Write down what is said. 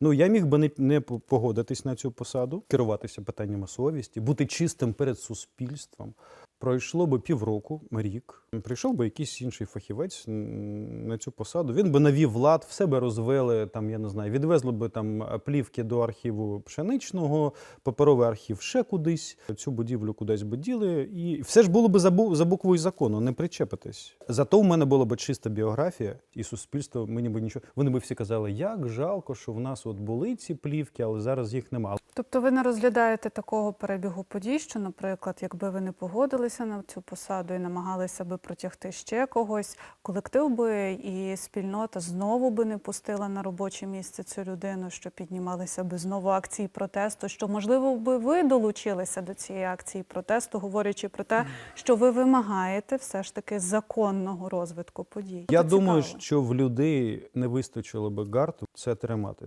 Ну, я міг би не, не по- погодитись на цю посаду, керуватися питаннями совісті, бути чистим перед суспільством. Пройшло би півроку, рік. Прийшов би якийсь інший фахівець на цю посаду. Він би навів лад, все би розвели, там, я не знаю, відвезли би там плівки до архіву пшеничного, паперовий архів ще кудись, цю будівлю кудись би діли. І все ж було би за, за буквою закону, не причепитись. Зато в мене була б чиста біографія, і суспільство мені би нічого. Вони би всі казали, як жалко, що в нас от були ці плівки, але зараз їх нема. Тобто ви не розглядаєте такого перебігу подій, що, наприклад, якби ви не погодилися на цю посаду і намагалися би протягти ще когось, колектив би і спільнота знову би не пустила на робоче місце цю людину, що піднімалися би знову акції протесту, що можливо би ви долучилися до цієї акції протесту, говорячи про те, що ви вимагаєте все ж таки законного розвитку подій. Я думаю, що в людей не вистачило би гарту це тримати.